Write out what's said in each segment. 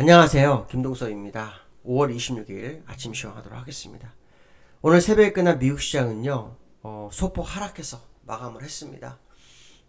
안녕하세요. 김동서입니다. 5월 26일 아침 시황하도록 하겠습니다. 오늘 새벽에 끝난 미국 시장은요, 어, 소폭 하락해서 마감을 했습니다.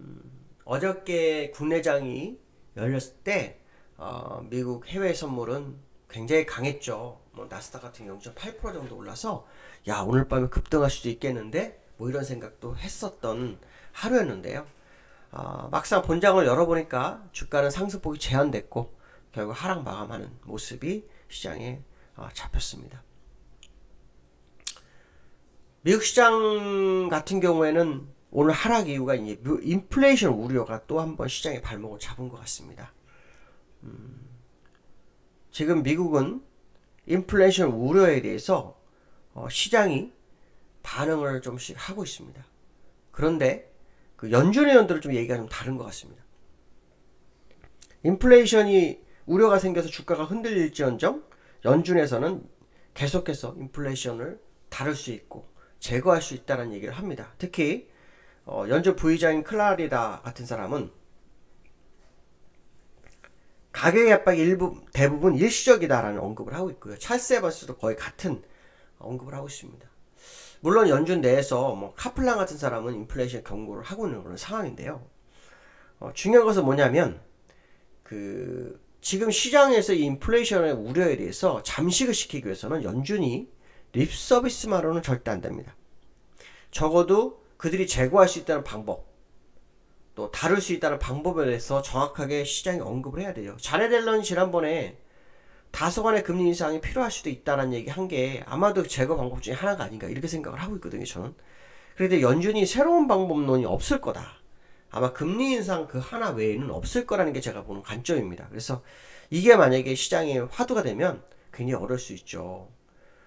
음, 어저께 국내장이 열렸을 때, 어, 미국 해외 선물은 굉장히 강했죠. 뭐, 나스닥 같은 경우 0.8% 정도 올라서, 야, 오늘 밤에 급등할 수도 있겠는데? 뭐 이런 생각도 했었던 하루였는데요. 어, 막상 본장을 열어보니까 주가는 상승폭이 제한됐고, 결국 하락 마감하는 모습이 시장에 어, 잡혔습니다. 미국 시장 같은 경우에는 오늘 하락 이유가 이제 뮤- 인플레이션 우려가 또 한 번 시장의 발목을 잡은 것 같습니다. 음, 지금 미국은 인플레이션 우려에 대해서 어, 시장이 반응을 좀씩 하고 있습니다. 그런데 그 연준 의원들은 좀 얘기가 좀 다른 것 같습니다. 인플레이션이 우려가 생겨서 주가가 흔들릴지언정 연준에서는 계속해서 인플레이션을 다룰 수 있고 제거할 수 있다는 얘기를 합니다. 특히 어, 연준 부의장인 클라리다 같은 사람은 가격 압박이 일부 대부분 일시적이다라는 언급을 하고 있고요. 찰스 에버스도 거의 같은 언급을 하고 있습니다. 물론 연준 내에서 뭐 카플란 같은 사람은 인플레이션 경고를 하고 있는 그런 상황인데요. 어, 중요한 것은 뭐냐면 그 지금 시장에서 이 인플레이션의 우려에 대해서 잠식을 시키기 위해서는 연준이 립 서비스만으로는 절대 안 됩니다. 적어도 그들이 제거할 수 있다는 방법, 또 다룰 수 있다는 방법에 대해서 정확하게 시장이 언급을 해야 돼요. 자네 델런이 지난번에 다소간의 금리 인상이 필요할 수도 있다는 얘기 한 게 아마도 제거 방법 중에 하나가 아닌가 이렇게 생각을 하고 있거든요, 저는. 그런데 연준이 새로운 방법론이 없을 거다. 아마 금리 인상 그 하나 외에는 없을 거라는 게 제가 보는 관점입니다. 그래서 이게 만약에 시장에 화두가 되면 굉장히 어려울 수 있죠.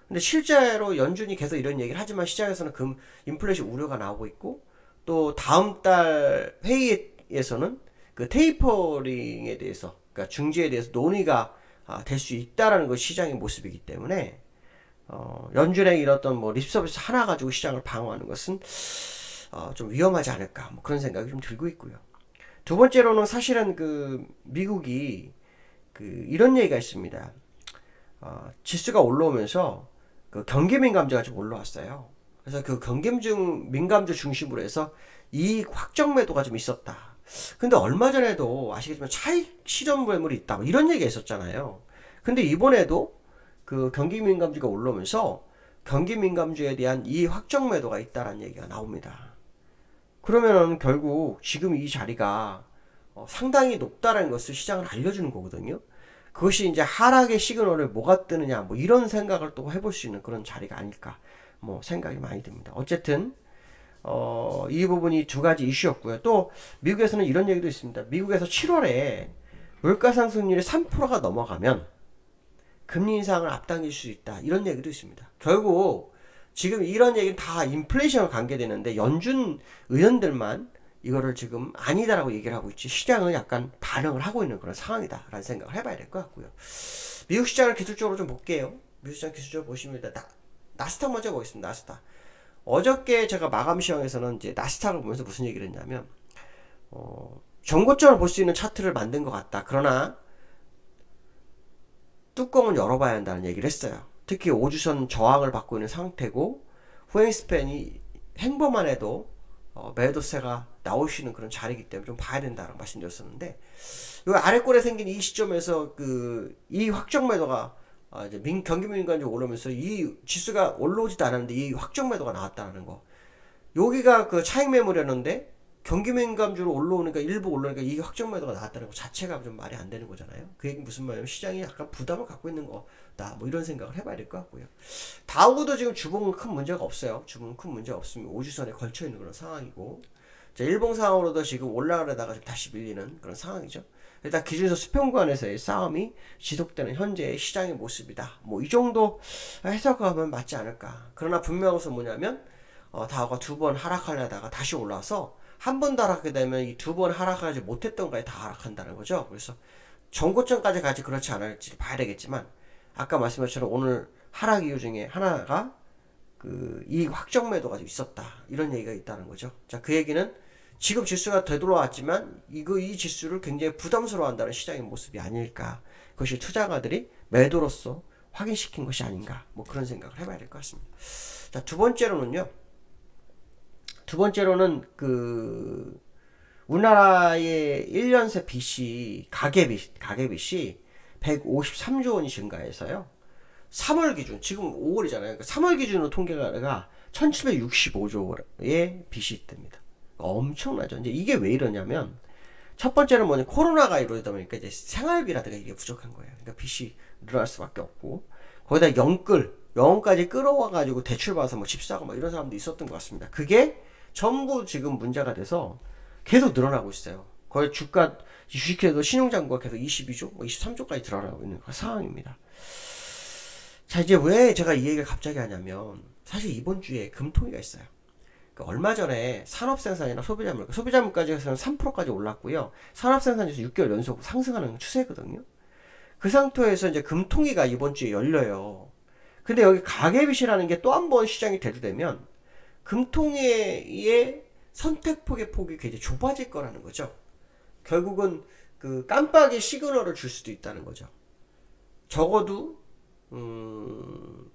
근데 실제로 연준이 계속 이런 얘기를 하지만 시장에서는 금 인플레이션 우려가 나오고 있고 또 다음 달 회의에서는 그 테이퍼링에 대해서 그러니까 중지에 대해서 논의가 아, 될 수 있다라는 것이 시장의 모습이기 때문에 어, 연준의 이런 어떤 뭐 립서비스 하나 가지고 시장을 방어하는 것은 어, 좀 위험하지 않을까 뭐 그런 생각이 좀 들고 있고요. 두 번째로는 사실은 그 미국이 그 이런 얘기가 있습니다. 어, 지수가 올라오면서 그 경기 민감주가 좀 올라왔어요. 그래서 그 경기 중 민감주 중심으로 해서 이익 확정 매도가 좀 있었다. 근데 얼마 전에도 아시겠지만 차익 실현 매물이 있다. 뭐 이런 얘기가 있었잖아요. 근데 이번에도 그 경기 민감주가 올라오면서 경기 민감주에 대한 이익 확정 매도가 있다라는 얘기가 나옵니다. 그러면은 결국 지금 이 자리가 어, 상당히 높다라는 것을 시장을 알려주는 거거든요. 그것이 이제 하락의 시그널을 뭐가 뜨느냐 뭐 이런 생각을 또 해볼 수 있는 그런 자리가 아닐까 뭐 생각이 많이 듭니다. 어쨌든 어, 이 부분이 두 가지 이슈였고요. 또 미국에서는 이런 얘기도 있습니다. 미국에서 7월에 물가 상승률이 3%가 넘어가면 금리 인상을 앞당길 수 있다. 이런 얘기도 있습니다. 결국 지금 이런 얘기는 다 인플레이션과 관계되는데 연준 의원들만 이거를 지금 아니다라고 얘기를 하고 있지 시장은 약간 반응을 하고 있는 그런 상황이다라는 생각을 해봐야 될 것 같고요. 미국 시장을 기술적으로 좀 볼게요. 미국 시장 기술적으로 보시면 일단 나, 나스닥 먼저 보겠습니다. 나스닥. 어저께 제가 마감 시황에서는 이제 나스닥을 보면서 무슨 얘기를 했냐면 어, 정고점을 볼 수 있는 차트를 만든 것 같다. 그러나 뚜껑은 열어봐야 한다는 얘기를 했어요. 특히 5주선 저항을 받고 있는 상태고 후행스팬이 행보만 해도 어, 매도세가 나올 수 있는 그런 자리이기 때문에 좀 봐야 된다라고 말씀드렸었는데 이 아래꼴에 생긴 이 시점에서 그 이 확정 매도가 아, 이제 민, 경기 민감주 오르면서 이 지수가 올라오지도 않았는데 이 확정 매도가 나왔다는 거. 여기가 그 차익 매물이었는데 경기 민감주로 올라오니까 일부 올라오니까 이 확정 매도가 나왔다는 거 자체가 좀 말이 안 되는 거잖아요. 그 얘기 무슨 말이냐면 시장이 약간 부담을 갖고 있는 거다. 뭐 이런 생각을 해봐야 될 것 같고요. 다우도 지금 주봉은 큰 문제가 없어요. 주봉은 큰 문제가 없습니다. 5주선에 걸쳐 있는 그런 상황이고. 자, 일봉 상황으로도 지금 올라가려다가 좀 다시 밀리는 그런 상황이죠. 일단 기준서 수평관에서의 싸움이 지속되는 현재의 시장의 모습이다. 뭐 이 정도 해석하면 맞지 않을까. 그러나 분명한 것은 뭐냐면 어, 다우가 두 번 하락하려다가 다시 올라서 한번더 하락하게 되면 이 두 번 하락하지 못했던 거에 다 하락한다는 거죠. 그래서 전고점까지 가지 그렇지 않을지 봐야 되겠지만 아까 말씀하신 것처럼 오늘 하락 이유 중에 하나가 그 이익 확정 매도가 좀 있었다 이런 얘기가 있다는 거죠. 자 그 얘기는 지금 지수가 되돌아왔지만 이거 이 지수를 굉장히 부담스러워한다는 시장의 모습이 아닐까 그것이 투자가들이 매도로서 확인시킨 것이 아닌가 뭐 그런 생각을 해봐야 될 것 같습니다. 자 두 번째로는요. 두 번째로는 그 우리나라의 1년새 빚이 가계 빚 가계 빚이 153조 원이 증가해서요. 3월 기준 지금 5월이잖아요. 그러니까 3월 기준으로 통계가 1765조의 빚이 있답니다. 엄청나죠. 이제 이게 왜 이러냐면 첫 번째는 뭐냐 코로나가 이러다 보니까 이제 생활비라든가 이게 부족한 거예요. 그러니까 빚이 늘어날 수밖에 없고 거기다 영끌 영혼까지 끌어와 가지고 대출 받아서 뭐 집 사고 뭐 이런 사람도 있었던 것 같습니다. 그게 전부 지금 문제가 돼서 계속 늘어나고 있어요. 거의 주가 주식해도 신용장고가 계속 22조, 뭐 23조까지 늘어나고 있는 상황입니다. 자 이제 왜 제가 이 얘기를 갑자기 하냐면 사실 이번 주에 금통위가 있어요. 그러니까 얼마 전에 산업생산이나 소비자 물가, 소비자 물가지수는 3%까지 올랐고요. 산업생산지수 6개월 연속 상승하는 추세거든요. 그 상태에서 이제 금통위가 이번 주에 열려요. 근데 여기 가계빚이라는 게 또 한 번 시장이 대두되면 금통위의 선택폭의 폭이 굉장히 좁아질 거라는 거죠. 결국은 그 깜빡이 시그널을 줄 수도 있다는 거죠. 적어도 음,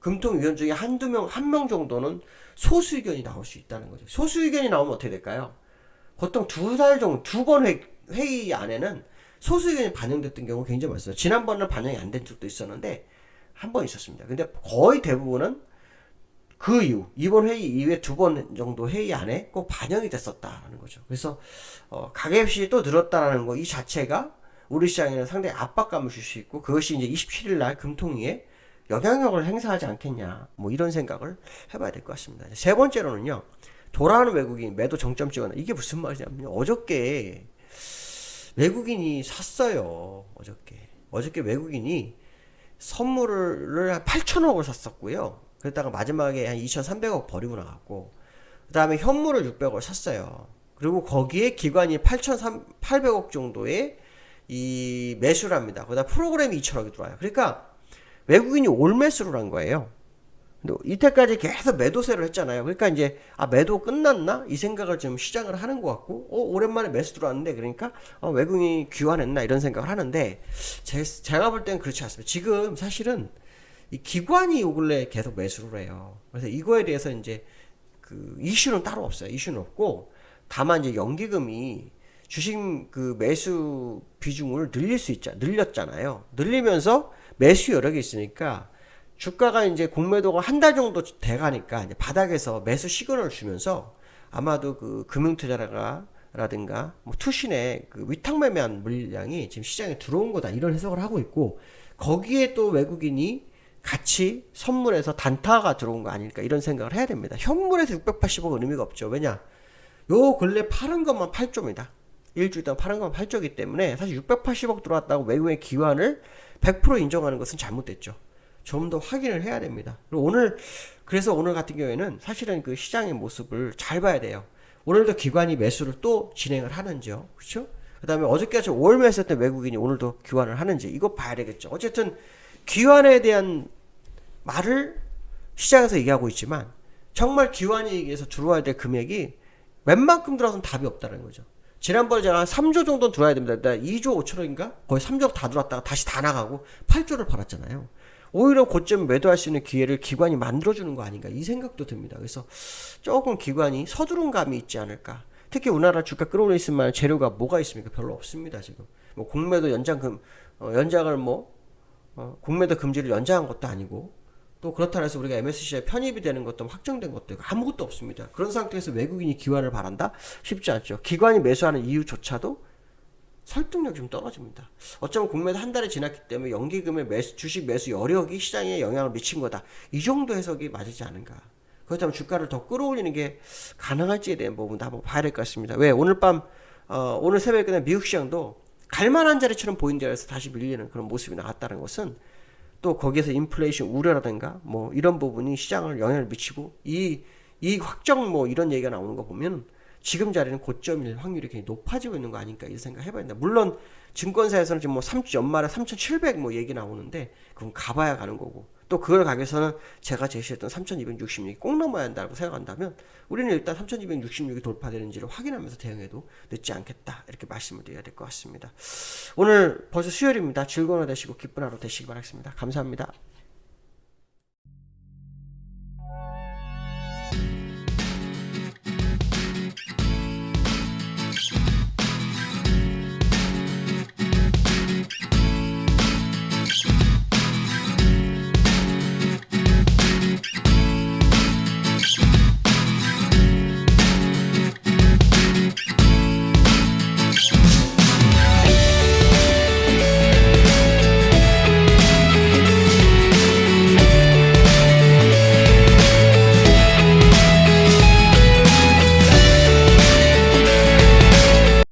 금통위원 중에 한두 명, 한 명 정도는 소수 의견이 나올 수 있다는 거죠. 소수 의견이 나오면 어떻게 될까요? 보통 두 달 정도, 두 번 회의 안에는 소수 의견이 반영됐던 경우 굉장히 많습니다. 지난번은 반영이 안 된 적도 있었는데, 한 번 있었습니다. 근데 거의 대부분은 그 이후, 이번 회의 이후에 두 번 정도 회의 안에 꼭 반영이 됐었다라는 거죠. 그래서, 어, 가계빚이 또 늘었다라는 거, 이 자체가 우리 시장에는 상당히 압박감을 줄 수 있고, 그것이 이제 27일 날 금통위에 영향력을 행사하지 않겠냐 뭐 이런 생각을 해봐야 될 것 같습니다. 세 번째로는요 돌아오는 외국인 매도 정점 찍어놔 이게 무슨 말이냐면요 어저께 외국인이 샀어요 어저께 어저께 외국인이 선물을 한 8천억을 샀었고요 그랬다가 마지막에 한 2,300억 버리고 나갔고 그 다음에 현물을 600억 샀어요 그리고 거기에 기관이 8,800억 정도의 이 매수를 합니다. 그다음 프로그램이 2천억이 들어와요. 그러니까 외국인이 올 매수를 한 거예요. 근데 이때까지 계속 매도세를 했잖아요. 그러니까 이제 아 매도 끝났나 이 생각을 좀 시장을 하는 것 같고, 어 오랜만에 매수 들어왔는데 그러니까 어, 외국인이 귀환했나 이런 생각을 하는데 제, 제가 볼땐 그렇지 않습니다. 지금 사실은 이 기관이 요 근래 계속 매수를 해요. 그래서 이거에 대해서 이제 그 이슈는 따로 없어요. 이슈는 없고 다만 이제 연기금이 주식 그 매수 비중을 늘릴 수 있자 늘렸잖아요. 늘리면서 매수 여력이 있으니까 주가가 이제 공매도가 한 달 정도 돼가니까 이제 바닥에서 매수 시그널을 주면서 아마도 그 금융투자라가 라든가 뭐 투신의 그 위탁 매매한 물량이 지금 시장에 들어온 거다 이런 해석을 하고 있고 거기에 또 외국인이 같이 선물에서 단타가 들어온 거 아닐까 이런 생각을 해야 됩니다. 현물에서 680억은 의미가 없죠. 왜냐? 요 근래 파는 것만 8조입니다. 일주일 동안 파는 것만 8조이기 때문에 사실 680억 들어왔다고 외국의 기관을 100% 인정하는 것은 잘못됐죠. 좀 더 확인을 해야 됩니다. 그리고 오늘 그래서 오늘 같은 경우에는 사실은 그 시장의 모습을 잘 봐야 돼요. 오늘도 기관이 매수를 또 진행을 하는지요. 그렇죠? 그다음에 어저께까지 5월 매수했던 외국인이 오늘도 귀환을 하는지 이거 봐야 되겠죠. 어쨌든 귀환에 대한 말을 시장에서 얘기하고 있지만 정말 귀환이 얘기해서 들어와야 될 금액이 웬만큼 들어서는 답이 없다는 거죠. 지난번에 제가 한 3조 정도는 들어야 됩니다. 2조 5천억인가? 거의 3조 다 들어왔다가 다시 다 나가고 8조를 팔았잖아요. 오히려 고점 매도할 수 있는 기회를 기관이 만들어주는 거 아닌가 이 생각도 듭니다. 그래서 조금 기관이 서두른 감이 있지 않을까. 특히 우리나라 주가 끌어올릴 수 있는 재료가 뭐가 있습니까? 별로 없습니다 지금. 뭐 공매도 연장금 어, 연장을 뭐 어, 공매도 금지를 연장한 것도 아니고 또 그렇다 해서 우리가 MSCI에 편입이 되는 것도 확정된 것도 아무것도 없습니다. 그런 상태에서 외국인이 기관을 바란다? 쉽지 않죠. 기관이 매수하는 이유조차도 설득력이 좀 떨어집니다. 어쩌면 공매도 한 달이 지났기 때문에 연기금의 매수, 주식 매수 여력이 시장에 영향을 미친 거다. 이 정도 해석이 맞지 않은가. 그렇다면 주가를 더 끌어올리는 게 가능할지에 대한 부분도 한번 봐야 될 것 같습니다. 왜? 오늘 밤, 어, 오늘 새벽에 끝난 미국 시장도 갈만한 자리처럼 보인 자리에서 다시 밀리는 그런 모습이 나왔다는 것은 또 거기에서 인플레이션 우려라든가 뭐 이런 부분이 시장을 영향을 미치고 이, 이 확정 뭐 이런 얘기가 나오는 거 보면 지금 자리는 고점일 확률이 굉장히 높아지고 있는 거 아닐까 이 생각 해봐야 된다. 물론 증권사에서는 지금 뭐 3, 연말에 3,700 뭐 얘기 나오는데 그건 가봐야 가는 거고 또 그걸 가게에서는 제가 제시했던 3266이 꼭 넘어야 한다고 생각한다면 우리는 일단 3266이 돌파되는지를 확인하면서 대응해도 늦지 않겠다 이렇게 말씀을 드려야 될 것 같습니다. 오늘 벌써 수요일입니다. 즐거운 하루 되시고 기쁜 하루 되시기 바라겠습니다. 감사합니다.